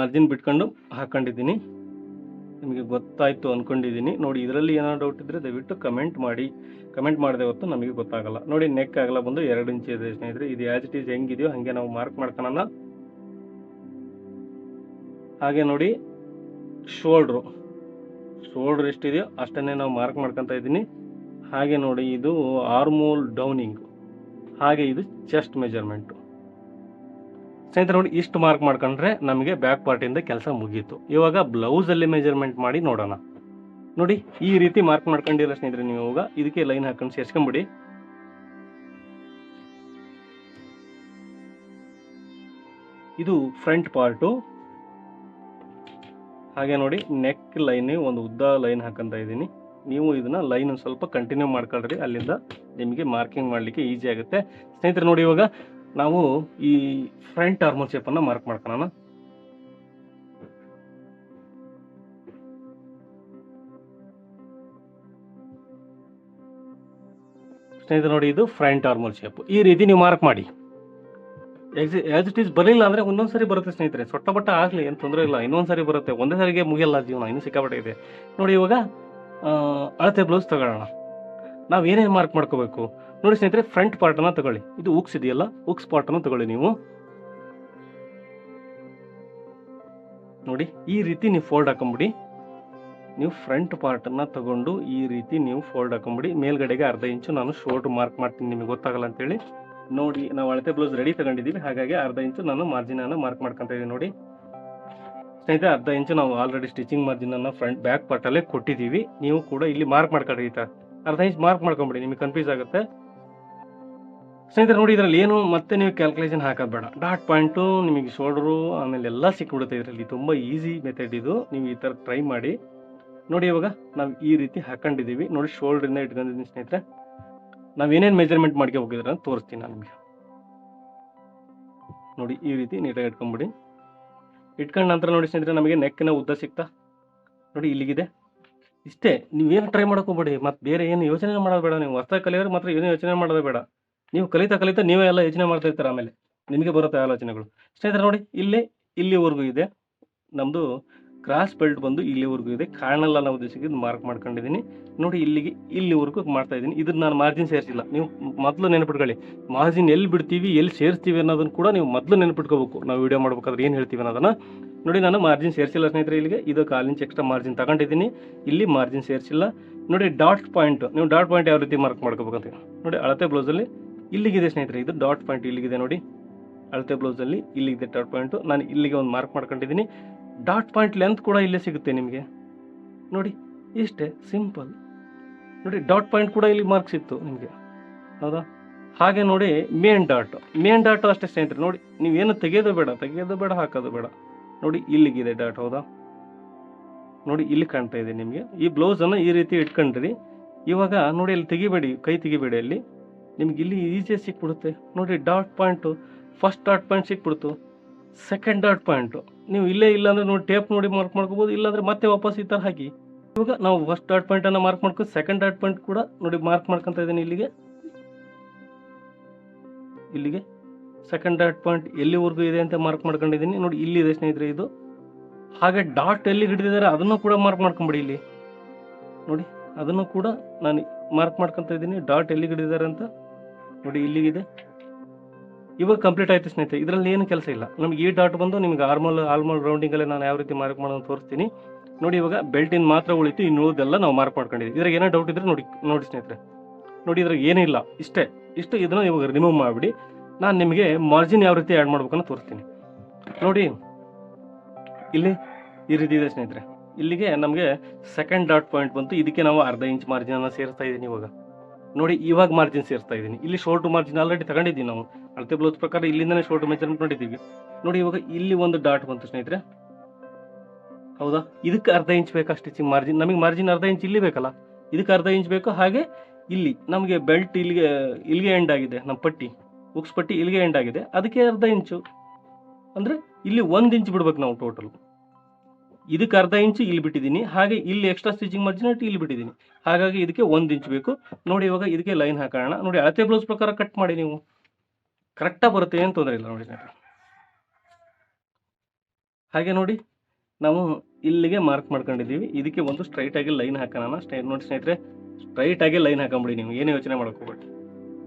Margin ಬಿಟ್ಕೊಂಡು ಹಾಕೊಂಡಿದ್ದೀನಿ. ನಿಮಗೆ ಗೊತ್ತಾಯಿತು ಅಂದ್ಕೊಂಡಿದ್ದೀನಿ ನೋಡಿ, ಇದರಲ್ಲಿ ಏನೋ ಡೌಟ್ ಇದ್ದರೆ ದಯವಿಟ್ಟು ಕಮೆಂಟ್ ಮಾಡಿ. ಕಮೆಂಟ್ ಮಾಡಿದೆ ಹೊತ್ತು ನಮಗೆ ಗೊತ್ತಾಗಲ್ಲ. ನೋಡಿ ನೆಕ್ ಆಗಲ್ಲ, ಬಂದು ಎರಡು ಇಂಚ್ ಇದೆ ಸ್ನೇಹಿತರೆ. ಇದು ಆ್ಯಸ್ ಇಟ್ ಈಸ್ ಹೆಂಗಿದೆಯೋ ಹಾಗೆ ನಾವು ಮಾರ್ಕ್ ಮಾಡ್ಕೊಳ್ಳೋಣ ಹಾಗೆ ನೋಡಿ ಶೋಲ್ಡ್ರು ಶೋಲ್ಡ್ರ್ ಎಷ್ಟಿದೆಯೋ ಅಷ್ಟನ್ನೇ ನಾವು ಮಾರ್ಕ್ ಮಾಡ್ಕೊತಾ ಇದ್ದೀನಿ. ಹಾಗೆ ನೋಡಿ, ಇದು ಆರ್ಮೋಲ್ ಡೌನಿಂಗ್ ಹಾಗೆ ಇದು ಚೆಸ್ಟ್ ಮೆಜರ್ಮೆಂಟು ಸ್ನೇಹಿತರೆ ನೋಡಿ, ಇಷ್ಟು ಮಾರ್ಕ್ ಮಾಡ್ಕೊಂಡ್ರೆ ನಮಗೆ ಬ್ಯಾಕ್ ಪಾರ್ಟಿಂದ ಕೆಲಸ ಮುಗೀತು. ಇವಾಗ ಬ್ಲೌಸಲ್ಲಿ ಮೆಜರ್ಮೆಂಟ್ ಮಾಡಿ ನೋಡೋಣ. ನೋಡಿ, ಈ ರೀತಿ ಮಾರ್ಕ್ ಮಾಡ್ಕೊಂಡಿಲ್ಲ ಸ್ನೇಹಿತರೆ ನೀವು ಇವಾಗ. ಇದಕ್ಕೆ ಲೈನ್ ಹಾಕೊಂಡು ಸೇರ್ಸ್ಕೊಂಬಿಡಿ. ಇದು ಫ್ರಂಟ್ ಪಾರ್ಟು ಹಾಗೆ ನೋಡಿ ನೆಕ್ ಲೈನ್ ಒಂದು ಉದ್ದ ಲೈನ್ ಹಾಕಂತ ಇದ್ದೀನಿ. ನೀವು ಇದನ್ನ ಲೈನ್ ಸ್ವಲ್ಪ ಕಂಟಿನ್ಯೂ ಮಾಡ್ಕೊಳ್ರಿ. ಅಲ್ಲಿಂದ ನಿಮಗೆ ಮಾರ್ಕಿಂಗ್ ಮಾಡಲಿಕ್ಕೆ ಈಸಿ ಆಗುತ್ತೆ. ಸ್ನೇಹಿತರೆ ನೋಡಿ ಇವಾಗ ನಾವು ಈ ಫ್ರಂಟ್ ಹಾರ್ಮೋನ್ ಶೇಪ್ ಅನ್ನ ಮಾರ್ಕ್ ಮಾಡ್ಕೊಳ್ಳೋಣ ಸ್ನೇಹಿತರೆ ನೋಡಿ, ಇದು ಫ್ರಂಟ್ ಆರ್ಮಲ್ ಶೇಪ್ ಈ ರೀತಿ ನೀವು ಮಾರ್ಕ್ ಮಾಡಿ. ಆಸ್ ಇಟ್ ಈಸ್ ಬರಲಿಲ್ಲ ಅಂದ್ರೆ ಒಂದೊಂದ್ಸರಿ ಬರುತ್ತೆ ಸ್ನೇಹಿತರೆ. ಸೊಟ್ಟ ಬಟ್ಟ ಆಗ್ಲಿ, ಏನು ತೊಂದರೆ ಇಲ್ಲ. ಇನ್ನೊಂದ್ಸರಿ ಬರುತ್ತೆ. ಒಂದೇ ಸರಿಗೆ ಮುಗಿಯಲ್ಲ ಜೀವನ, ಇನ್ನು ಸಿಕ್ಕಾಪಟ್ಟೆ ಇದೆ. ನೋಡಿ, ಇವಾಗ ಅಳತೆ ಬ್ಲೌಸ್ ತಗೊಳ್ಳೋಣ. ನಾವು ಏನೇನು ಮಾರ್ಕ್ ಮಾಡ್ಕೋಬೇಕು? ನೋಡಿ ಸ್ನೇಹಿತರೆ ಫ್ರಂಟ್ ಪಾರ್ಟನ್ನು ತಗೊಳ್ಳಿ. ಇದು ಉಕ್ಸ್ ಇದೆಯಲ್ಲ ಉಕ್ಸ್ ಪಾರ್ಟನ್ನು ತಗೊಳ್ಳಿ ನೀವು. ನೋಡಿ, ಈ ರೀತಿ ನೀವು ಫೋಲ್ಡ್ ಹಾಕೊಂಬಿಡಿ. ನೀವು ಫ್ರಂಟ್ ಪಾರ್ಟನ್ನು ತಗೊಂಡು ಈ ರೀತಿ ನೀವು ಫೋಲ್ಡ್ ಹಾಕೊಂಬಿಡಿ. ಮೇಲ್ಗಡೆಗೆ ಅರ್ಧ ಇಂಚು ನಾನು ಶೋರ್ಟ್ ಮಾರ್ಕ್ ಮಾಡ್ತೀನಿ. ನಿಮಗೆ ಗೊತ್ತಾಗಲ್ಲ ಅಂತೇಳಿ. ನೋಡಿ, ನಾವು ಅಳತೆ ಬ್ಲೌಸ್ ರೆಡಿ ತಗೊಂಡಿದ್ದೀವಿ. ಹಾಗಾಗಿ ಅರ್ಧ ಇಂಚು ನಾನು ಮಾರ್ಜಿನ್ ಅನ್ನು ಮಾರ್ಕ್ ಮಾಡ್ಕೊಂತ ಇದ್ದೀನಿ ನೋಡಿ. ಸ್ನೇಹಿತರೆ, ಅರ್ಧ ಇಂಚು ನಾವು ಆಲ್ರೆಡಿ ಸ್ಟಿಚಿಂಗ್ ಮಾರ್ಜಿನ್ ಅನ್ನ ಫ್ರಂಟ್ ಬ್ಯಾಕ್ ಪಾರ್ಟ್ ಅಲ್ಲೇ ಕೊಟ್ಟಿದ್ದೀವಿ. ನೀವು ಕೂಡ ಇಲ್ಲಿ ಮಾರ್ಕ್ ತರ. ಅರ್ಧ ಇಂಚ್ ಮಾರ್ಕ್ ಮಾಡ್ಕೊಂಬಿಡಿ, ನಿಮಗೆ ಕನ್ಫ್ಯೂಸ್ ಆಗುತ್ತೆ. ಸ್ನೇಹಿತರೆ ನೋಡಿ, ಇದರಲ್ಲಿ ಏನು ಮತ್ತೆ ನೀವು ಕ್ಯಾಲ್ಕುಲೇಷನ್ ಹಾಕೋದು ಬೇಡ. ಡಾಟ್ ಪಾಯಿಂಟು ನಿಮಗೆ ಶೋಲ್ಡ್ರು ಆಮೇಲೆ ಎಲ್ಲ ಸಿಕ್ಬಿಡುತ್ತೆ ಇದರಲ್ಲಿ. ತುಂಬ ಈಸಿ ಮೆಥಡ್ ಇದು. ನೀವು ಈ ಥರ ಟ್ರೈ ಮಾಡಿ. ನೋಡಿ, ಇವಾಗ ನಾವು ಈ ರೀತಿ ಹಾಕೊಂಡಿದ್ದೀವಿ. ನೋಡಿ ಶೋಲ್ಡ್ರಿಂದ ಇಟ್ಕೊಂಡಿದ್ದೀನಿ ಸ್ನೇಹಿತರೆ. ನಾವು ಏನೇನು ಮೆಜರ್ಮೆಂಟ್ ಮಾಡ್ಕೊ ಹೋಗಿದ್ರೆ ತೋರಿಸ್ತೀನಿ ನಾನು ನಿಮಗೆ. ನೋಡಿ, ಈ ರೀತಿ ನೀಟಾಗಿ ಇಟ್ಕೊಂಬಿಡಿ. ಇಟ್ಕೊಂಡ ನಂತರ ನೋಡಿ ಸ್ನೇಹಿತರೆ, ನಮಗೆ ನೆಕ್ಕಿನ ಉದ್ದ ಸಿಗ್ತಾ ನೋಡಿ, ಇಲ್ಲಿಗಿದೆ. ಇಷ್ಟೇ, ನೀವೇನು ಟ್ರೈ ಹೋಗ್ಬೇಡಿ. ಮತ್ತೆ ಬೇರೆ ಏನು ಯೋಚನೆ ಮಾಡೋದು ಬೇಡ ನೀವು. ಹೊಸ ಕಲಿಯೋರು ಮಾತ್ರ ಏನು ಯೋಚನೆ ಮಾಡೋದು ಬೇಡ. ನೀವು ಕಲಿತಾ ಕಲಿತಾ ನೀವೇ ಎಲ್ಲ ಯೋಚನೆ ಮಾಡ್ತಾ ಇರ್ತಾರೆ ಆಮೇಲೆ. ನಿಮಗೆ ಬರುತ್ತೆ ಆಲೋಚನೆಗಳು. ಸ್ನೇಹಿತರೆ ನೋಡಿ, ಇಲ್ಲಿ, ಇಲ್ಲಿವರೆಗೂ ಇದೆ. ನಮ್ಮದು ಕ್ರಾಸ್ ಬೆಲ್ಟ್ ಬಂದು ಇಲ್ಲಿವರೆಗೂ ಇದೆ. ಕಾಣಲ್ಲ ನಾವು ಉದ್ದೇಶಕ್ಕೆ ಇದು ಮಾರ್ಕ್ ಮಾಡ್ಕೊಂಡಿದ್ದೀನಿ. ನೋಡಿ, ಇಲ್ಲಿಗೆ, ಇಲ್ಲಿವರೆಗೂ ಮಾಡ್ತಾ ಇದ್ದೀನಿ. ಇದನ್ನ ನಾನು ಮಾರ್ಜಿನ್ ಸೇರಿಸಿಲ್ಲ. ನೀವು ಮೊದಲು ನೆನಪಿಟ್ಕೊಳ್ಳಿ. ಮಾರ್ಜಿನ್ ಎಲ್ಲಿ ಬಿಡ್ತೀವಿ, ಎಲ್ಲಿ ಸೇರಿಸ್ತೀವಿ ಅನ್ನೋದನ್ನು ಕೂಡ ನೀವು ಮೊದಲು ನೆನಪಿಟ್ಕೋಬೇಕು. ನಾವು ವಿಡಿಯೋ ಮಾಡ್ಬೇಕಾದ್ರೆ ಏನು ಹೇಳ್ತೀವಿ ಅನ್ನೋದನ್ನ. ನೋಡಿ, ನಾನು ಮಾರ್ಜಿನ್ ಸೇರಿಸಿಲ್ಲ ಸ್ನೇಹಿತರೆ ಇಲ್ಲಿಗೆ. ಇದು ಕಾಲು ಇಂಚ್ ಎಕ್ಸ್ಟ್ರಾ ಮಾರ್ಜಿನ್ ತಗೊಂಡಿದ್ದೀನಿ. ಇಲ್ಲಿ ಮಾರ್ಜಿನ್ ಸೇರಿಸಿಲ್ಲ. ನೋಡಿ ಡಾಟ್ ಪಾಯಿಂಟ್ ನೀವು ಡಾಟ್ ಪಾಯಿಂಟ್ ಯಾವ ರೀತಿ ಮಾರ್ಕ್ ಮಾಡ್ಕೋಬೇಕಂತ ನೋಡಿ, ಅಳತೆ ಬ್ಲೌಸಲ್ಲಿ ಇಲ್ಲಿಗಿದೆ ಸ್ನೇಹಿತರೆ. ಇದು ಡಾಟ್ ಪಾಯಿಂಟ್ ಇಲ್ಲಿಗಿದೆ ನೋಡಿ. ಅಳತೆ ಬ್ಲೌಸಲ್ಲಿ ಇಲ್ಲಿಗಿದೆ ಡಾಟ್ ಪಾಯಿಂಟು ನಾನು ಇಲ್ಲಿಗೆ ಒಂದು ಮಾರ್ಕ್ ಮಾಡ್ಕೊಂಡಿದ್ದೀನಿ. ಡಾಟ್ ಪಾಯಿಂಟ್ ಲೆಂತ್ ಕೂಡ ಇಲ್ಲೇ ಸಿಗುತ್ತೆ ನಿಮಗೆ. ನೋಡಿ, ಇಷ್ಟೇ ಸಿಂಪಲ್ ನೋಡಿ ಡಾಟ್ ಪಾಯಿಂಟ್ ಕೂಡ ಇಲ್ಲಿ ಮಾರ್ಕ್ ಸಿಕ್ತು ನಿಮಗೆ. ಹೌದಾ? ಹಾಗೆ ನೋಡಿ ಮೇನ್ ಡಾಟ್ ಮೇನ್ ಡಾಟ್ ಅಷ್ಟೇ ಸ್ನೇಹಿತರೆ. ನೋಡಿ, ನೀವೇನು ತೆಗೆಯೋದು ಬೇಡ ತೆಗೆಯೋದು ಬೇಡ, ಹಾಕೋದು ಬೇಡ. ನೋಡಿ ಇಲ್ಲಿಗಿದೆ ಡಾಟ್ ಹೌದಾ? ನೋಡಿ ಇಲ್ಲಿ ಕಾಣ್ತಾ ಇದೆ ನಿಮಗೆ. ಈ ಬ್ಲೌಸನ್ನು ಈ ರೀತಿ ಇಟ್ಕೊಂಡ್ರಿ. ಇವಾಗ ನೋಡಿ ಅಲ್ಲಿ ತೆಗಿಬೇಡಿ, ಕೈ ತೆಗಿಬೇಡಿ ಅಲ್ಲಿ. ನಿಮ್ಗೆ ಇಲ್ಲಿ ಈಸಿಯಾಗಿ ಸಿಕ್ಬಿಡುತ್ತೆ. ನೋಡಿ dot point first dot point ಸಿಕ್ಬಿಡ್ತು. Second dot point ನೀವು ಇಲ್ಲೇ ಇಲ್ಲಾಂದರೆ ನೋಡಿ ಟೇಪ್ ನೋಡಿ ಮಾರ್ಕ್ ಮಾಡ್ಕೋಬೋದು, ಇಲ್ಲಾಂದರೆ ಮತ್ತೆ ವಾಪಸ್ ಈ ಥರ ಹಾಕಿ. ಇವಾಗ ನಾವು ಫಸ್ಟ್ ಡಾಟ್ ಪಾಯಿಂಟನ್ನು ಮಾರ್ಕ್ ಮಾಡ್ಕೊ ಸೆಕೆಂಡ್ ಡಾಟ್ ಪಾಯಿಂಟ್ ಕೂಡ ನೋಡಿ ಮಾರ್ಕ್ ಮಾಡ್ಕೊತಾ ಇದ್ದೀನಿ ಇಲ್ಲಿಗೆ. ಇಲ್ಲಿಗೆ. ಸೆಕೆಂಡ್ ಡಾಟ್ ಪಾಯಿಂಟ್ ಎಲ್ಲಿವರೆಗೂ ಇದೆ ಅಂತ ಮಾರ್ಕ್ ಮಾಡ್ಕೊಂಡಿದ್ದೀನಿ. ನೋಡಿ, ಇಲ್ಲಿದೆ ಸ್ನೇಹಿತರೆ ಇದು. ಹಾಗೆ ಡಾಟ್ ಎಲ್ಲಿ ಹಿಡಿದಿದ್ದಾರೆ ಅದನ್ನು ಕೂಡ ಮಾರ್ಕ್ ಮಾಡ್ಕೊಂಬಿಡಿ ಇಲ್ಲಿ. ನೋಡಿ, ಅದನ್ನು ಕೂಡ ನಾನು ಮಾರ್ಕ್ ಮಾಡ್ಕೊತಾ ಇದ್ದೀನಿ. ಡಾಟ್ ಎಲ್ಲಿ ಹಿಡಿದಿದ್ದಾರೆ ಅಂತ. ನೋಡಿ, ಇಲ್ಲಿಗಿದೆ. ಇವಾಗ ಕಂಪ್ಲೀಟ್ ಆಯಿತು ಸ್ನೇಹಿತರೆ. ಇದರಲ್ಲಿ ಏನು ಕೆಲಸ ಇಲ್ಲ. ನಮ್ಗೆ ಈ ಡಾಟ್ ಬಂದು ನಿಮ್ಗೆ ಆರ್ಮಲ್ ಆಲ್ಮಲ್ ರೌಂಡಿಂಗಲ್ಲೇ ನಾನು ಯಾವ ರೀತಿ ಮಾರ್ಕ್ ಮಾಡೋದು ತೋರಿಸ್ತೀನಿ. ನೋಡಿ, ಇವಾಗ ಬೆಲ್ಟಿನ ಮಾತ್ರ ಉಳಿತು ಇನ್ನು ಉಳಿದೆಲ್ಲ ನಾವು ಮಾರ್ಕ್ ಮಾಡ್ಕೊಂಡಿದ್ದೀವಿ ಇದ್ರಾಗ ಏನೋ ಡೌಟ್ ಇದ್ರೆ ನೋಡಿ ನೋಡಿ ಸ್ನೇಹಿತರೆ. ನೋಡಿ, ಇದ್ರಾಗ ಇಲ್ಲ ಇಷ್ಟೇ. ಇಷ್ಟು ಇದನ್ನು ಇವಾಗ ರಿಮೂವ್ ಮಾಡಿಬಿಡಿ. ನಾನು ನಿಮಗೆ ಮಾರ್ಜಿನ್ ಯಾವ ರೀತಿ ಆ್ಯಡ್ ಮಾಡ್ಬೇಕನ್ನ ತೋರಿಸ್ತೀನಿ. ನೋಡಿ, ಇಲ್ಲಿ ಈ ರೀತಿ ಇದೆ ಸ್ನೇಹಿತರೆ. ಇಲ್ಲಿಗೆ ನಮಗೆ ಸೆಕೆಂಡ್ ಡಾಟ್ ಪಾಯಿಂಟ್ ಬಂತು. ಇದಕ್ಕೆ ನಾವು ಅರ್ಧ ಇಂಚ್ ಮಾರ್ಜಿನ್ ಅನ್ನ ಸೇರಿಸ್ತಾ ಇದ್ದೀನಿ ಇವಾಗ. ನೋಡಿ, ಇವಾಗ ಮಾರ್ಜಿನ್ ಸೇರಿಸ್ತಾ ಇದ್ದೀನಿ. ಇಲ್ಲಿ ಶೋರ್ಟ್ ಮಾರ್ಜಿನ್ ಆಲ್ರೆಡಿ ತಗೊಂಡಿದ್ದೀವಿ ನಾವು. ಅಳತೆ ಬ್ಲೌಸ್ ಪ್ರಕಾರ ಇಲ್ಲಿಂದನೇ ಶೋರ್ಟ್ ಮೆಜರ್ಮೆಂಟ್ ಮಾಡಿದ್ದೀವಿ. ನೋಡಿ, ಇವಾಗ ಇಲ್ಲಿ ಒಂದು ಡಾಟ್ ಬಂತು ಸ್ನೇಹಿತರೆ. ಹೌದಾ? ಇದಕ್ಕೆ ಅರ್ಧ ಇಂಚ್ ಬೇಕಾ ಸ್ಟಿಚಿಂಗ್ ಮಾರ್ಜಿನ್ ನಮಗೆ ಮಾರ್ಜಿನ್ ಅರ್ಧ ಇಂಚ್ ಇಲ್ಲಿ ಬೇಕಲ್ಲ. ಇದಕ್ಕೆ ಅರ್ಧ ಇಂಚ್ ಬೇಕು. ಹಾಗೆ ಇಲ್ಲಿ ನಮಗೆ ಬೆಲ್ಟ್ ಇಲ್ಲಿಗೆ ಇಲ್ಲಿಗೆ ಎಂಡ್ ಆಗಿದೆ, ನಮ್ಮ ಪಟ್ಟಿ. ಉಕ್ಸ್ ಪಟ್ಟಿ ಇಲ್ಲಿಗೆ ಎಂಡ್ ಆಗಿದೆ. ಅದಕ್ಕೆ ಅರ್ಧ ಇಂಚು. ಅಂದರೆ ಇಲ್ಲಿ ಒಂದು ಇಂಚ್ ಬಿಡ್ಬೇಕು ನಾವು ಟೋಟಲ್ ಇದಕ್ಕೆ ಅರ್ಧ ಇಂಚು ಇಲ್ಲಿ ಬಿಟ್ಟಿದ್ದೀನಿ. ಹಾಗೆ ಇಲ್ಲಿ ಎಕ್ಸ್ಟ್ರಾ ಸ್ಟಿಚಿಂಗ್ ಮಾರ್ಜಿನ್ ಇಲ್ಲಿ ಬಿಟ್ಟಿದ್ದೀನಿ. ಹಾಗಾಗಿ ಇದಕ್ಕೆ ಒಂದು ಇಂಚ್ ಬೇಕು. ನೋಡಿ ಇವಾಗ ಇದಕ್ಕೆ ಲೈನ್ ಹಾಕೋಣ. ನೋಡಿ ಅಳತೆ ಬ್ಲೌಸ್ ಪ್ರಕಾರ ಕಟ್ ಮಾಡಿ ನೀವು. ಕರೆಕ್ಟಾಗಿ ಬರುತ್ತೆ, ಏನು ತೊಂದರೆ ಇಲ್ಲ ನೋಡಿ ಹಾಗೆ ನೋಡಿ, ನಾವು ಇಲ್ಲಿಗೆ ಮಾರ್ಕ್ ಮಾಡ್ಕೊಂಡಿದ್ದೀವಿ. ಇದಕ್ಕೆ ಒಂದು ಸ್ಟ್ರೈಟಾಗಿ ಲೈನ್ ಹಾಕೋಣ ಸ್ಟ್ರೈಟ್ ನೋಡಿ ಸ್ನೇಹಿತರೆ ಸ್ಟ್ರೈಟಾಗಿ ಲೈನ್ ಹಾಕೊಂಬಿಡಿ ನೀವು. ಏನು ಯೋಚನೆ ಮಾಡ್ಕೋಬೇಡಿ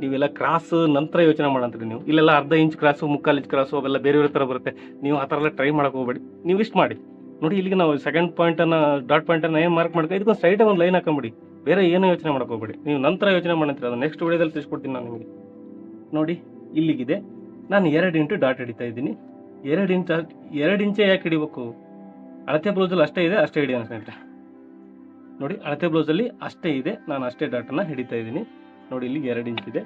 ನೀವೆಲ್ಲ ಕ್ರಾಸ್ ನಂತರ ಯೋಚನೆ ಮಾಡಂತ್ರಿ ನೀವು. ಇಲ್ಲೆಲ್ಲ ಅರ್ಧ ಇಂಚ್ ಕ್ರಾಸು ಮುಕ್ಕಾಲು ಇಂಚ್ ಕ್ರಾಸು ಅವೆಲ್ಲ ಬೇರೆ ಬೇರೆ ಥರ ಬರುತ್ತೆ. ನೀವು ಆ ಥರ ಎಲ್ಲ ಟ್ರೈ ಮಾಡಕ್ಕೆ ಹೋಗ್ಬೇಡಿ. ನೀವು ಇಷ್ಟು ಮಾಡಿ. ನೋಡಿ ಇಲ್ಲಿಗೆ ನಾವು ಸೆಕೆಂಡ್ ಪಾಯಿಂಟನ್ನು ಡಾಟ್ ಪಾಯಿಂಟನ್ನು ಏನು ಮಾರ್ಕ್ ಮಾಡ್ಕೊ ಇದಕ್ಕೊಂದು ಸ್ಟ್ರೈಟಾಗಿ ಒಂದು ಲೈನ್ ಹಾಕೊಂಬಿಡಿ. ಬೇರೆ ಏನೂ ಯೋಚನೆ ಮಾಡಕ್ಕೆ ಹೋಗ್ಬೇಡಿ. ನೀವು ನಂತರ ಯೋಚನೆ ಮಾಡಂತೀರ. ಅದು ನೆಕ್ಸ್ಟ್ ವಿಡಿಯೋದಲ್ಲಿ ತಿಳಿಸ್ಕೊಡ್ತೀನಿ ನಾನು ನಿಮಗೆ. ನೋಡಿ, ಇಲ್ಲಿಗಿದೆ. ನಾನು ಎರಡು ಇಂಟು ಡಾಟ್ ಹಿಡಿತಾ ಇದ್ದೀನಿ. ಎರಡು ಇಂಚ್ ಎರಡು ಇಂಚೆ ಯಾಕೆ ಹಿಡಿಬೇಕು? ಅಳತೆ ಬ್ಲೌಸಲ್ಲಿ ಅಷ್ಟೇ ಇದೆ, ಅಷ್ಟೇ ಹಿಡಿಯೋಣ ಸ್ನೇಹಿತರೆ ನೋಡಿ, ಅಳತೆ ಬ್ಲೌಸಲ್ಲಿ ಅಷ್ಟೇ ಇದೆ. ನಾನು ಅಷ್ಟೇ ಡಾಟನ್ನು ಹಿಡಿತಾ ಇದ್ದೀನಿ. ನೋಡಿ, ಇಲ್ಲಿ ಎರಡು ಇಂಚ್ ಇದೆ.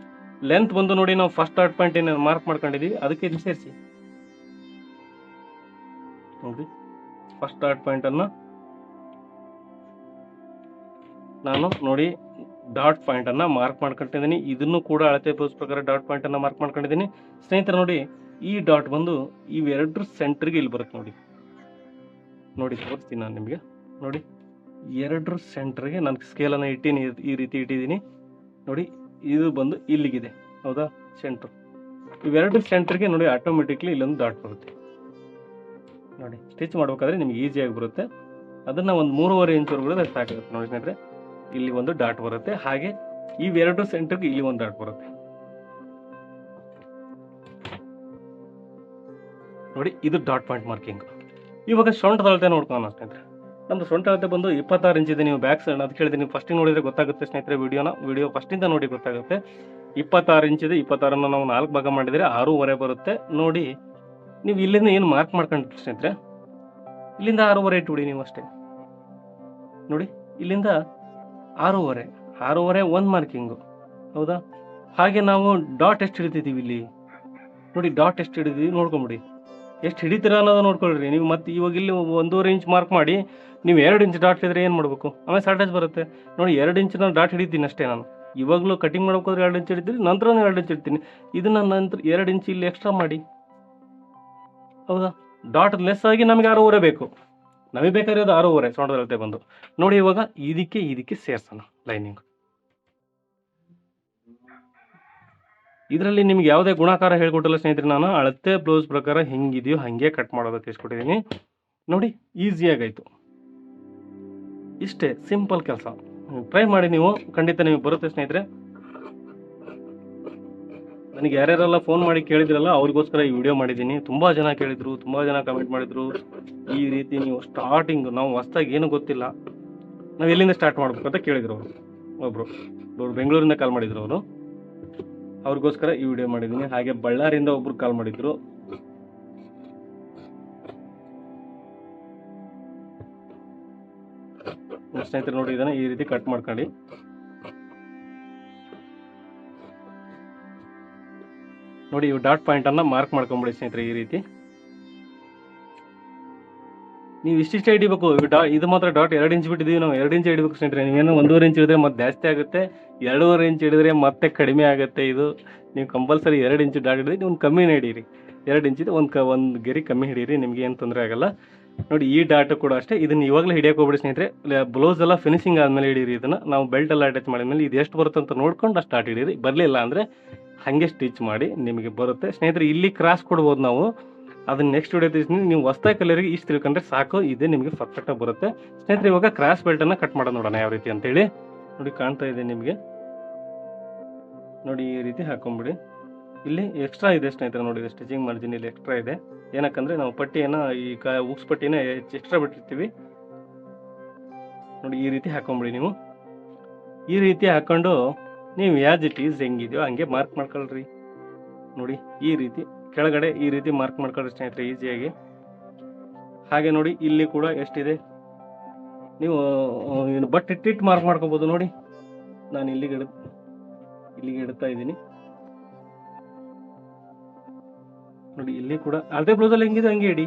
ಲೆಂತ್ ಬಂದು ನೋಡಿ, ನಾವು ಫಸ್ಟ್ ಡಾಟ್ ಪಾಯಿಂಟ್ ಏನೇನು ಮಾರ್ಕ್ ಮಾಡ್ಕೊಂಡಿದ್ದೀವಿ ಅದಕ್ಕೆ ಇಲ್ಲಿ ಸೇರಿಸಿ. ನೋಡಿ ಫಸ್ಟ್ ಡಾಟ್ ಪಾಯಿಂಟನ್ನು ನಾನು ನೋಡಿ ಡಾಟ್ ಪಾಯಿಂಟನ್ನು ಮಾರ್ಕ್ ಮಾಡ್ಕೊಂಡಿದ್ದೀನಿ. ಇದನ್ನು ಕೂಡ ಅಳತೆ ಪ್ರಕಾರ ಡಾಟ್ ಪಾಯಿಂಟನ್ನು ಮಾರ್ಕ್ ಮಾಡ್ಕೊಂಡಿದ್ದೀನಿ. ಸ್ನೇಹಿತರೆ, ನೋಡಿ, ಈ ಡಾಟ್ ಬಂದು ಇವೆರಡರ ಸೆಂಟ್ರಿಗೆ ಇಲ್ಲಿ ಬರುತ್ತೆ ನೋಡಿ. ನೋಡಿ, ತೋರಿಸ್ತೀನಿ ನಾನು ನಿಮಗೆ. ನೋಡಿ, ಎರಡರ ಸೆಂಟ್ರಿಗೆ ನಾನು ಸ್ಕೇಲನ್ನು ಇಟ್ಟೀನಿ, ಈ ರೀತಿ ಇಟ್ಟಿದ್ದೀನಿ ನೋಡಿ, ಇದು ಬಂದು ಇಲ್ಲಿಗಿದೆ. ಹೌದಾ? ಸೆಂಟ್ರ್ ಇವೆರಡು ಸೆಂಟ್ರಿಗೆ ನೋಡಿ ಆಟೋಮೆಟಿಕ್ಲಿ ಇಲ್ಲೊಂದು ಡಾಟ್ ಬರುತ್ತೆ. ನೋಡಿ ಸ್ಟಿಚ್ ಮಾಡ್ಬೇಕಾದ್ರೆ ನಿಮ್ಗೆ ಈಸಿಯಾಗಿ ಬರುತ್ತೆ. ಅದನ್ನು ಒಂದು ಮೂರುವರೆ ಇಂಚ್ ಒಳಗಡೆ ಸಾಕಾಗುತ್ತೆ. ನೋಡಿ ಸ್ನೇಹಿತರೆ, ಇಲ್ಲಿ ಒಂದು ಡಾಟ್ ಬರುತ್ತೆ. ಹಾಗೆ ಇವೆರಡು ಸೆಂಟ್ರಿಗೆ ಇಲ್ಲಿ ಒಂದು ಡಾಟ್ ಬರುತ್ತೆ. ನೋಡಿ, ಇದು ಡಾಟ್ ಪಾಯಿಂಟ್ ಮಾರ್ಕಿಂಗ್ ಇವಾಗ ಸೊಂಟದ ಅಳತೆ ನೋಡ್ಕೊಳ್ಳೋಣ ಸ್ನೇಹಿತರೆ. ನಮ್ದು ಸೊಂಟ ಅಳತೆ ಬಂದು ಇಪ್ಪತ್ತಾರು ಇಂಚ್ ನೀವು ಬ್ಯಾಕ್ ಸೈಡ್ ಅದು ಕೇಳಿದ್ರೆ ನೀವು ಫಸ್ಟಿಗೆ ನೋಡಿದ್ರೆ ಗೊತ್ತಾಗುತ್ತೆ ಸ್ನೇಹಿತರೆ ವಿಡಿಯೋನ ವಿಡಿಯೋ ಫಸ್ಟಿಂದ ನೋಡಿ ಗೊತ್ತಾಗುತ್ತೆ. ಇಪ್ಪತ್ತಾರು ಇಂಚ್ ಇದೆ, ಇಪ್ಪತ್ತಾರನ್ನು ನಾವು ನಾಲ್ಕು ಭಾಗ ಮಾಡಿದರೆ ಆರೂವರೆ ಬರುತ್ತೆ. ನೋಡಿ, ನೀವು ಇಲ್ಲಿಂದ ಏನು ಮಾರ್ಕ್ ಮಾಡ್ಕೊಂಡ್ರಿ ಸ್ನೇಹಿತರೆ? ಇಲ್ಲಿಂದ ಆರೂವರೆ ಇಟ್ಬಿಡಿ ನೀವು ಅಷ್ಟೇ. ನೋಡಿ, ಇಲ್ಲಿಂದ ಆರೂವರೆ ಆರೂವರೆ ಒಂದು ಮಾರ್ಕಿಂಗು ಹೌದಾ? ಹಾಗೆ ನಾವು ಡಾಟ್ ಎಷ್ಟು ಹಿಡಿದಿದ್ದೀವಿ ಇಲ್ಲಿ? ನೋಡಿ ಡಾಟ್ ಎಷ್ಟು ಹಿಡಿದೀವಿ ನೋಡ್ಕೊಂಬಿಡಿ. ಎಷ್ಟು ಹಿಡಿತೀರ ಅನ್ನೋದು ನೋಡ್ಕೊಳ್ರಿ. ನೀವು ಮತ್ತೆ ಇವಾಗ ಇಲ್ಲಿ ಒಂದೂವರೆ ಇಂಚ್ ಮಾರ್ಕ್ ಮಾಡಿ ನೀವು ಎರಡು ಇಂಚ್ ಡಾಟ್ ಹಿಡಿದ್ರೆ ಏನು ಮಾಡಬೇಕು? ಆಮೇಲೆ ಸಾರ್ಟೇಜ್ ಬರುತ್ತೆ. ನೋಡಿ, ಎರಡು ಇಂಚ್ ನಾನು ಡಾಟ್ ಹಿಡಿತೀನಿ ಅಷ್ಟೇ ನಾನು. ಇವಾಗಲೂ ಕಟಿಂಗ್ ಮಾಡ್ಕೋದ್ರೆ ಎರಡು ಇಂಚ್ ಹಿಡಿತೀನಿ ನಂತರ ಎರಡು ಇಂಚ್ ಇಡ್ತೀನಿ ಇದನ್ನು ನಂತರ ಎರಡು ಇಂಚ್ ಇಲ್ಲಿ ಎಕ್ಸ್ಟ್ರಾ ಮಾಡಿ. ಹೌದಾ? ಡಾಟ್ ಲೆಸ್ ಆಗಿ ನಮಗೆ ಆರು ಆರೂವರೆ ಬೇಕು. ನಮಗೆ ಬೇಕಾಗಿರೋದು ಆರೂವರೆ ಊರೇ ಸೊಂಡದಲ್ಲೇ ಬಂದು. ನೋಡಿ ಇವಾಗ ಇದಕ್ಕೆ ಇದಕ್ಕೆ ಸೇರಿಸೋಣ ಲೈನಿಂಗ್ ಇದರಲ್ಲಿ ನಿಮ್ಗೆ ಯಾವುದೇ ಗುಣಾಕಾರ ಹೇಳ್ಕೊಟ್ಟಿಲ್ಲ ಸ್ನೇಹಿತರೆ ನಾನು, ಅಳತೆ ಬ್ಲೌಸ್ ಪ್ರಕಾರ ಹೆಂಗಿದೆಯೋ ಹಾಗೆ ಕಟ್ ಮಾಡೋದಕ್ಕೆ ತಿಳಿಸ್ಕೊಟ್ಟಿದ್ದೀನಿ ನೋಡಿ ಈಸಿಯಾಗಾಯಿತು ಇಷ್ಟೇ ಸಿಂಪಲ್ ಕೆಲಸ. ಟ್ರೈ ಮಾಡಿ ನೀವು, ಖಂಡಿತ ನಿಮಗೆ ಬರುತ್ತೆ ಸ್ನೇಹಿತರೆ. ನನಗೆ ಯಾರ್ಯಾರೆಲ್ಲ ಫೋನ್ ಮಾಡಿ ಕೇಳಿದ್ರಲ್ಲ, ಅವ್ರಿಗೋಸ್ಕರ ಈ ವಿಡಿಯೋ ಮಾಡಿದ್ದೀನಿ. ತುಂಬ ಜನ ಕೇಳಿದ್ರು, ತುಂಬ ಜನ ಕಮೆಂಟ್ ಮಾಡಿದ್ರು. ಈ ರೀತಿ ನೀವು ಸ್ಟಾರ್ಟಿಂಗ್ ನಾವು ಹೊಸ್ದಾಗಿ ಏನು ಗೊತ್ತಿಲ್ಲ. ನಾವು ಎಲ್ಲಿಂದ ಸ್ಟಾರ್ಟ್ ಮಾಡಬೇಕು ಅಂತ ಕೇಳಿದ್ರು ಅವರು. ಒಬ್ಬರು ಬೆಂಗಳೂರಿಂದ ಕಾಲ್ ಮಾಡಿದ್ರು ಅವರು. ಅವ್ರಿಗೋಸ್ಕರ ಈ ವಿಡಿಯೋ ಮಾಡಿದ್ದೀನಿ. ಹಾಗೆ ಬಳ್ಳಾರಿಯಿಂದ ಒಬ್ರು ಕಾಲ್ ಮಾಡಿದ್ರು. ಸ್ನೇಹಿತರು ನೋಡಿ, ಇದನ್ನ ಈ ರೀತಿ ಕಟ್ ಮಾಡ್ಕೊಳ್ಳಿ. ನೋಡಿ, ಇವು ಡಾಟ್ ಪಾಯಿಂಟ್ ಅನ್ನ ಮಾರ್ಕ್ ಮಾಡ್ಕೊಂಬಿಡಿ ಸ್ನೇಹಿತರೆ ಈ ರೀತಿ. ನೀವು ಇಷ್ಟಿಷ್ಟು ಹಿಡಿಬೇಕು ಡಾ ಇದು ಮಾತ್ರ ಡಾಟ್ ಎರಡು ಇಂಚ್ ಬಿಟ್ಟಿದ್ದೀವಿ ನಾವು, ಎರಡು ಇಂಚ್ ಹಿಡಿಬೇಕು ಸ್ನೇಹಿತರೆ. ನೀವೇನು ಒಂದೂವರೆ ಇಂಚ್ ಹಿಡಿದ್ರೆ ಮತ್ತೆ ಜಾಸ್ತಿ ಆಗುತ್ತೆ, ಎರಡೂವರೆ ಇಂಚ್ ಹಿಡಿದ್ರೆ ಮತ್ತೆ ಕಡಿಮೆ ಆಗುತ್ತೆ ಇದು. ನೀವು ಕಂಪಲ್ಸರಿ ಎರಡು ಇಂಚ್ ಡಾಟ್ ಹಿಡಿದ್ರೆ ನೀವು ಕಮ್ಮಿನೇ ಹಿಡೀರಿ. ಎರಡು ಇಂಚಿದ್ದು ಒಂದು ಕ ಒಂದು ಗೆರಿ ಕಮ್ಮಿ ಹಿಡೀರಿ, ನಿಮಗೆ ಏನು ತೊಂದರೆ ಆಗಲ್ಲ. ನೋಡಿ, ಈ ಡಾಟು ಕೂಡ ಅಷ್ಟೇ. ಇದನ್ನು ಇವಾಗಲೇ ಹಿಡಿಯೋಕೆ ಹೋಗ್ಬಿಡಿ ಸ್ನೇಹಿತರೆ. ಬ್ಲೌಸ್ ಎಲ್ಲ ಫಿನಿಶಿಂಗ್ ಆದಮೇಲೆ ಹಿಡೀರಿ ಇದನ್ನು. ನಾವು ಬೆಲ್ಟ್ ಎಲ್ಲ ಅಟ್ಯಾಚ್ ಮಾಡಿದ್ಮೇಲೆ ಇದು ಎಷ್ಟು ಬರುತ್ತೆ ಅಂತ ನೋಡ್ಕೊಂಡು ಅಷ್ಟು ಸ್ಟಾರ್ಟ್ ಹಿಡೀರಿ. ಬರಲಿಲ್ಲ ಅಂದರೆ ಹಾಗೆ ಸ್ಟಿಚ್ ಮಾಡಿ ನಿಮಗೆ ಬರುತ್ತೆ. ಸ್ನೇಹಿತರೆ, ಇಲ್ಲಿ ಕ್ರಾಸ್ ಕೊಡ್ಬೋದು ನಾವು. ಅದನ್ನ ನೆಕ್ಸ್ಟ್ ವಿಡಿಯೋ ತಿಳಿಸ್ತೀನಿ ನೀವು ಹೊಸ್ದಾಗಿ ಕಲರಿಗೆ ಇಷ್ಟು ತಿಳ್ಕೊಂಡ್ರೆ ಸಾಕು, ಇದೆ ನಿಮಗೆ ಪರ್ಫೆಕ್ಟಾಗಿ ಬರುತ್ತೆ. ಸ್ನೇಹಿತರೆ, ಇವಾಗ ಕ್ರಾಸ್ ಬೆಲ್ಟನ್ನು ಕಟ್ ಮಾಡೋಣ ನೋಡೋಣ ಯಾವ ರೀತಿ ಅಂತೇಳಿ. ನೋಡಿ, ಕಾಣ್ತಾ ಇದೆ ನಿಮಗೆ. ನೋಡಿ, ಈ ರೀತಿ ಹಾಕೊಂಬಿಡಿ. ಇಲ್ಲಿ ಎಕ್ಸ್ಟ್ರಾ ಇದೆ ಸ್ನೇಹಿತರೆ, ನೋಡಿ ಸ್ಟಿಚಿಂಗ್ ಮಾರ್ಜಿನ್ ಇಲ್ಲಿ ಎಕ್ಸ್ಟ್ರಾ ಇದೆ. ಏನಕ್ಕಂದ್ರೆ, ನಾವು ಪಟ್ಟಿಯನ್ನು, ಈ ಕ, ಉಕ್ಸ್ ಪಟ್ಟಿನ ಎಕ್ಸ್ಟ್ರಾ ಬಿಟ್ಟಿರ್ತೀವಿ. ನೋಡಿ, ಈ ರೀತಿ ಹಾಕೊಂಬಿಡಿ ನೀವು. ಈ ರೀತಿ ಹಾಕೊಂಡು, ನೀವು ಯಾವ್ದು ಇಟ್ ಈಸ್ ಹೆಂಗಿದೆಯೋ ಹಂಗೆ ಮಾರ್ಕ್ ಮಾಡ್ಕೊಳ್ರಿ. ನೋಡಿ, ಈ ರೀತಿ. ಕೆಳಗಡೆ ಈ ರೀತಿ ಮಾರ್ಕ್ ಮಾಡ್ಕೊಳ್ರಿ ಸ್ನೇಹಿತರೆ ಈಸಿಯಾಗಿ ಹಾಗೆ ನೋಡಿ, ಇಲ್ಲಿ ಕೂಡ ಎಷ್ಟಿದೆ? ನೀವು ಏನು ಬಟ್ ಇಟ್ಟಿಟ್ಟು ಮಾರ್ಕ್ ಮಾಡ್ಕೊಬೋದು ನೋಡಿ. ನಾನು ಇಲ್ಲಿಗೆ ಇಡ ಇಲ್ಲಿಗೆ ಇಡ್ತಾ ಇದ್ದೀನಿ. ನೋಡಿ, ಇಲ್ಲಿ ಕೂಡ, ಅಳತೆ ಬ್ಲೌಸಲ್ಲಿ ಹೆಂಗಿದೆ ಹಂಗೆ ಇಡಿ.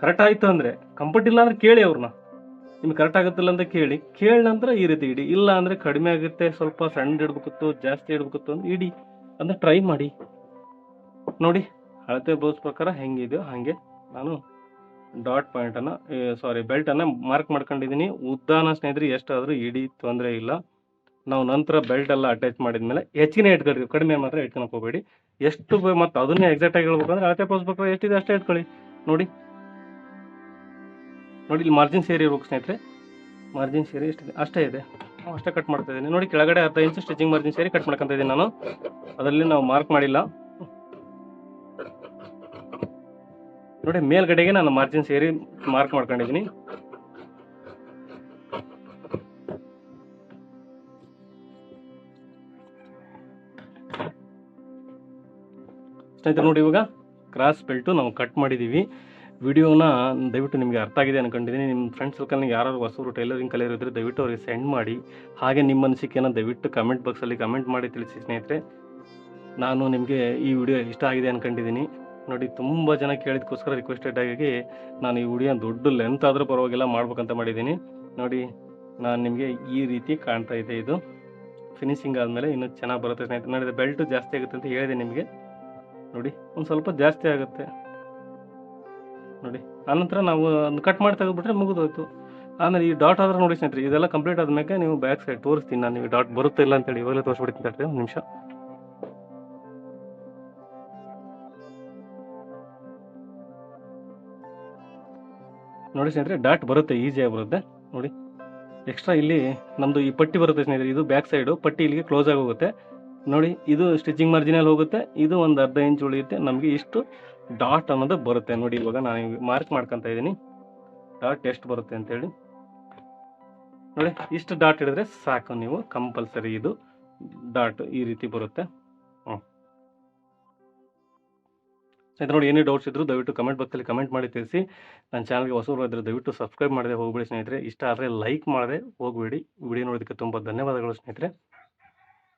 ಕರೆಕ್ಟ್ ಆಯಿತು ಅಂದರೆ ಕಂಫರ್ಟ್ ಇಲ್ಲ ಅಂದ್ರೆ ಕೇಳಿ ಅವ್ರನ್ನ ನಿಮ್ಗೆ ಕರೆಕ್ಟ್ ಆಗುತ್ತಿಲ್ಲ ಅಂತ ಕೇಳಿ. ಕೇಳಿ ನಂತರ ಈ ರೀತಿ ಇಡಿ. ಇಲ್ಲ ಅಂದರೆ ಕಡಿಮೆ ಆಗುತ್ತೆ, ಸ್ವಲ್ಪ ಸಣ್ಣ ಇಡ್ಬೇಕಿತ್ತು, ಜಾಸ್ತಿ ಇಡ್ಬೇಕಿತ್ತು ಅಂತ ಇಡಿ. ಅಂದ್ರೆ ಟ್ರೈ ಮಾಡಿ. ನೋಡಿ. ಅಳತೆ ಬ್ಲೌಸ್ ಪ್ರಕಾರ ಹೆಂಗಿದೆಯೋ ಹಾಗೆ ನಾನು ಡಾಟ್ ಪಾಯಿಂಟನ್ನು ಸಾರಿ ಬೆಲ್ಟನ್ನು ಮಾರ್ಕ್ ಮಾಡ್ಕೊಂಡಿದ್ದೀನಿ ಉದ್ದಾನ ಸ್ನೇಹಿತರೆ, ಎಷ್ಟಾದರೂ ಇಡಿ ತೊಂದರೆ ಇಲ್ಲ. ನಾವು ನಂತರ ಬೆಲ್ಟ್ ಎಲ್ಲ ಅಟ್ಯಾಚ್ ಮಾಡಿದ್ಮೇಲೆ ಹೆಚ್ಚಿನ ಇಟ್ಕೊಳ್ರಿ ಕಡಿಮೆ ಮಾತ್ರ ಇಟ್ಕೊಳಕ್ ಹೋಗಬೇಡಿ. ಎಷ್ಟು ಮತ್ತು ಅದನ್ನೇ ಎಕ್ಸಾಕ್ಟ್ ಆಗಿ ಹೇಳ್ಬೇಕಂದ್ರೆ ಅಳತೆ ಬ್ಲೌಸ್ ಪ್ರಕಾರ ಎಷ್ಟಿದೆ ಅಷ್ಟೇ ಇಟ್ಕೊಳ್ಳಿ ನೋಡಿ. ನೋಡಿ, ಇಲ್ಲಿ ಮಾರ್ಜಿನ್ ಸೇರಿ ಇರ್ಬೇಕು ಸ್ನೇಹಿತರೆ. ಮಾರ್ಜಿನ್ ಸೇರಿ ಎಷ್ಟಿದೆ? ಅಷ್ಟೇ ಇದೆ. ಅಷ್ಟೇ ಕಟ್ ಮಾಡ್ತಾ ಇದ್ದೀನಿ. ನೋಡಿ, ಕೆಳಗಡೆ ಅರ್ಧ ಇಂಚು ಸ್ಟಿಚಿಂಗ್ ಮಾರ್ಜಿನ್ ಸೇರಿ ಕಟ್ ಮಾಡ್ಕೊತ ಇದ್ದೀನಿ ನಾನು. ಅದರಲ್ಲಿ ನಾವು ಮಾರ್ಕ್ ಮಾಡಿಲ್ಲ. ನೋಡಿ, ಮೇಲ್ಗಡೆಗೆ ನಾನು ಮಾರ್ಜಿನ್ ಸೇರಿ ಮಾರ್ಕ್ ಮಾಡ್ಕೊಂಡಿದ್ದೀನಿ. ಸ್ನೇಹಿತರೆ ನೋಡಿ, ಇವಾಗ ಕ್ರಾಸ್ ಬೆಲ್ಟು ನಾವು ಕಟ್ ಮಾಡಿದ್ದೀವಿ ವಿಡಿಯೋನ ದಯವಿಟ್ಟು ನಿಮಗೆ ಅರ್ಥ ಆಗಿದೆ ಅನ್ಕೊಂಡಿದ್ದೀನಿ. ನಿಮ್ಮ ಫ್ರೆಂಡ್ಸ್ ಸರ್ಕಲ್ನಿಗೆ ಯಾರು ಹೊಸರು ಟೈಲರಿಂಗ್ ಕಲಿಯರ್ ಇದ್ದರೆ ದಯವಿಟ್ಟು ಅವ್ರಿಗೆ ಸೆಂಡ್ ಮಾಡಿ. ಹಾಗೆ ನಿಮ್ಮ ಅನಿಸಿಕೆಯನ್ನು ದಯವಿಟ್ಟು ಕಮೆಂಟ್ ಬಾಕ್ಸಲ್ಲಿ ಕಮೆಂಟ್ ಮಾಡಿ ತಿಳಿಸಿ ಸ್ನೇಹಿತರೆ. ನಾನು ನಿಮಗೆ ಈ ವಿಡಿಯೋ ಇಷ್ಟ ಆಗಿದೆ ಅನ್ಕೊಂಡಿದ್ದೀನಿ. ನೋಡಿ, ತುಂಬ ಜನ ಕೇಳಿದಕ್ಕೋಸ್ಕರ ರಿಕ್ವೆಸ್ಟೆಡ್ ಆಗಿ ನಾನು ಈ ಉಡಿಯನ್ನು ದೊಡ್ಡ ಲೆಂತ್ ಆದರೂ ಪರವಾಗಿಲ್ಲ, ಮಾಡ್ಬೇಕಂತ ಮಾಡಿದ್ದೀನಿ. ನೋಡಿ, ನಾನು ನಿಮಗೆ ಈ ರೀತಿ ಕಾಣ್ತಾ ಇದೆ ಇದು. ಫಿನಿಶಿಂಗ್ ಆದಮೇಲೆ ಇನ್ನೂ ಚೆನ್ನಾಗಿ ಬರುತ್ತೆ ಸ್ನೇಹಿತರೆ. ನೋಡಿ ಬೆಲ್ಟು ಜಾಸ್ತಿ ಆಗುತ್ತೆ ಅಂತ ಹೇಳಿದೆ ನಿಮಗೆ. ನೋಡಿ, ಒಂದು ಸ್ವಲ್ಪ ಜಾಸ್ತಿ ಆಗುತ್ತೆ. ನೋಡಿ, ಆನಂತರ ನಾವು ಒಂದು ಕಟ್ ಮಾಡಿ ತೆಗೆದುಬಿಟ್ರೆ ಮುಗಿದೋಯ್ತು. ಆಮೇಲೆ ಈ ಡಾಟ್ ಆದ್ರೆ ನೋಡಿ ಸ್ನೇಹಿತರೆ, ಇದೆಲ್ಲ ಕಂಪ್ಲೀಟ್ ಆದ್ಮೇಲೆ ನೀವು ಬ್ಯಾಕ್ ಸೈಡ್ ತೋರಿಸ್ತೀನಿ ನಾನು ನೀವು ಡಾಟ್ ಬರುತ್ತೆ ಇಲ್ಲ ಅಂತೇಳಿ. ಇವಾಗಲೇ ತೋರಿಸ್ಬಿಡ್ತೀನಿ ಒಂದು ನಿಮಿಷ. ನೋಡಿ ಸ್ನೇಹಿತರೆ ಡಾಟ್ ಬರುತ್ತೆ ಈಸಿಯಾಗಿ ಬರುತ್ತೆ. ನೋಡಿ ಎಕ್ಸ್ಟ್ರಾ ಇಲ್ಲಿ ನಮ್ಮದು ಈ ಪಟ್ಟಿ ಬರುತ್ತೆ ಸ್ನೇಹಿತರೆ, ಇದು ಬ್ಯಾಕ್ ಸೈಡು ಪಟ್ಟಿ ಇಲ್ಲಿಗೆ ಕ್ಲೋಸ್ ಆಗಿ ಹೋಗುತ್ತೆ. ನೋಡಿ, ಇದು ಸ್ಟಿಚಿಂಗ್ ಮಾರ್ಜಿನಲ್ಲಿ ಹೋಗುತ್ತೆ, ಇದು ಒಂದು ಅರ್ಧ ಇಂಚ್ ಉಳಿಯುತ್ತೆ, ನಮಗೆ ಇಷ್ಟು ಡಾಟ್ ಅನ್ನೋದು ಬರುತ್ತೆ. ನೋಡಿ, ಇವಾಗ ನಾನು ಮಾರ್ಕ್ ಮಾಡ್ಕೊತಾ ಇದ್ದೀನಿ. ಡಾಟ್ ಎಷ್ಟು ಬರುತ್ತೆ ಅಂತೇಳಿ ನೋಡಿ, ಇಷ್ಟು ಡಾಟ್ ಹಿಡಿದ್ರೆ ಸಾಕು ನೀವು ಕಂಪಲ್ಸರಿ ಇದು. ಡಾಟ್ ಈ ರೀತಿ ಬರುತ್ತೆ. ಸ್ನೇಹಿತರೆ, ನೋಡಿ ಏನೇ ಡೌಟ್ಸ್ ಇದ್ದರೂ ದಯವಿಟ್ಟು ಕಮೆಂಟ್ ಬಾಕ್ಸಲ್ಲಿ ಕಮೆಂಟ್ ಮಾಡಿ ತಿಳಿಸಿ. ನನ್ನ ಚಾನಲ್ಗೆ ಹೊಸಬರು ಇದ್ದರೆ ದಯವಿಟ್ಟು ಸಬ್ಸ್ಕ್ರೈಬ್ ಮಾಡದೆ ಹೋಗ್ಬೇಡಿ ಸ್ನೇಹಿತರೆ. ಇಷ್ಟ ಆದರೆ ಲೈಕ್ ಮಾಡದೆ ಹೋಗಬೇಡಿ. ವಿಡಿಯೋ ನೋಡೋದಕ್ಕೆ ತುಂಬ ಧನ್ಯವಾದಗಳು ಸ್ನೇಹಿತರೆ.